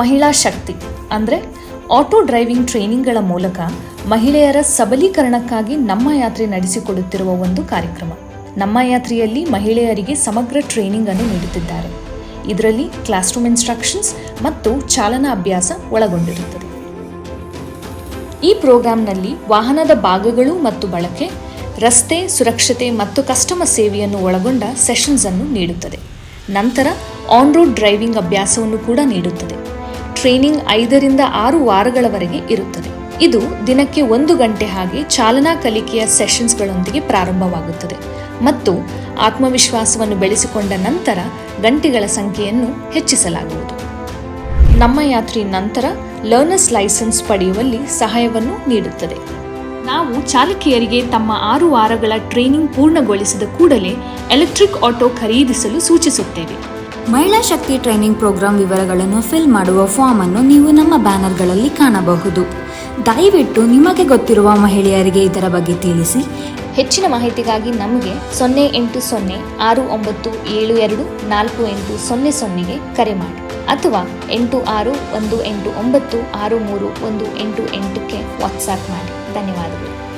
ಮಹಿಳಾ ಶಕ್ತಿ, ಅಂದರೆ auto driving ಟ್ರೈನಿಂಗ್ಗಳ ಮೂಲಕ ಮಹಿಳೆಯರ ಸಬಲೀಕರಣಕ್ಕಾಗಿ ನಮ್ಮ ಯಾತ್ರೆ ನಡೆಸಿಕೊಡುತ್ತಿರುವ ಒಂದು ಕಾರ್ಯಕ್ರಮ. ನಮ್ಮ ಯಾತ್ರೆಯಲ್ಲಿ ಮಹಿಳೆಯರಿಗೆ ಸಮಗ್ರ ಟ್ರೈನಿಂಗ್ ಅನ್ನು ನೀಡುತ್ತಿದ್ದಾರೆ. ಇದರಲ್ಲಿ ಕ್ಲಾಸ್ ರೂಮ್ ಇನ್ಸ್ಟ್ರಕ್ಷನ್ಸ್ ಮತ್ತು ಚಾಲನಾ ಅಭ್ಯಾಸ ಒಳಗೊಂಡಿರುತ್ತದೆ. ಈ ಪ್ರೋಗ್ರಾಂನಲ್ಲಿ ವಾಹನದ ಭಾಗಗಳು ಮತ್ತು ಬಳಕೆ, ರಸ್ತೆ ಸುರಕ್ಷತೆ ಮತ್ತು ಕಸ್ಟಮರ್ ಸೇವೆಯನ್ನು ಒಳಗೊಂಡ ಸೆಷನ್ಸ್ ಅನ್ನು ನೀಡುತ್ತದೆ. ನಂತರ ಆನ್ ರೋಡ್ ಡ್ರೈವಿಂಗ್ ಅಭ್ಯಾಸವನ್ನು ಕೂಡ ನೀಡುತ್ತದೆ. ಟ್ರೈನಿಂಗ್ ಐದರಿಂದ ಆರು ವಾರಗಳವರೆಗೆ ಇರುತ್ತದೆ. ಇದು ದಿನಕ್ಕೆ ಒಂದು ಗಂಟೆ ಹಾಗೆ ಚಾಲನಾ ಕಲಿಕೆಯ ಸೆಷನ್ಸ್ಗಳೊಂದಿಗೆ ಪ್ರಾರಂಭವಾಗುತ್ತದೆ. ಮತ್ತು ಆತ್ಮವಿಶ್ವಾಸವನ್ನು ಬೆಳೆಸಿಕೊಂಡ ನಂತರ ಗಂಟೆಗಳ ಸಂಖ್ಯೆಯನ್ನು ಹೆಚ್ಚಿಸಲಾಗುವುದು. ನಮ್ಮ ಯಾತ್ರೆ ನಂತರ ಲರ್ನರ್ಸ್ ಲೈಸೆನ್ಸ್ ಪಡೆಯುವಲ್ಲಿ ಸಹಾಯವನ್ನು ನೀಡುತ್ತದೆ. ನಾವು ಚಾಲಕಿಯರಿಗೆ ತಮ್ಮ ಆರು ವಾರಗಳ ಟ್ರೈನಿಂಗ್ ಪೂರ್ಣಗೊಳಿಸಿದ ಕೂಡಲೇ ಎಲೆಕ್ಟ್ರಿಕ್ ಆಟೋ ಖರೀದಿಸಲು ಸೂಚಿಸುತ್ತೇವೆ. ಮಹಿಳಾ ಶಕ್ತಿ ಟ್ರೈನಿಂಗ್ ಪ್ರೋಗ್ರಾಂ ವಿವರಗಳನ್ನು ಫಿಲ್ ಮಾಡುವ ಫಾರ್ಮ್ ಅನ್ನು ನೀವು ನಮ್ಮ ಬ್ಯಾನರ್ಗಳಲ್ಲಿ ಕಾಣಬಹುದು. ದಯವಿಟ್ಟು ನಿಮಗೆ ಗೊತ್ತಿರುವ ಮಹಿಳೆಯರಿಗೆ ಇದರ ಬಗ್ಗೆ ತಿಳಿಸಿ. ಹೆಚ್ಚಿನ ಮಾಹಿತಿಗಾಗಿ ನಮಗೆ ಸೊನ್ನೆ ಎಂಟು ಸೊನ್ನೆ ಆರು ಒಂಬತ್ತು ಏಳು ಎರಡು ನಾಲ್ಕು ಎಂಟು ಸೊನ್ನೆ ಸೊನ್ನೆಗೆ ಕರೆ ಮಾಡಿ. ಅಥವಾ ಎಂಟು ಆರು ಒಂದು ಎಂಟು ಒಂಬತ್ತು ಆರು ಮೂರು ಒಂದು ಎಂಟು ಎಂಟಕ್ಕೆ ವಾಟ್ಸಾಪ್ ಮಾಡಿ. ಧನ್ಯವಾದಗಳು.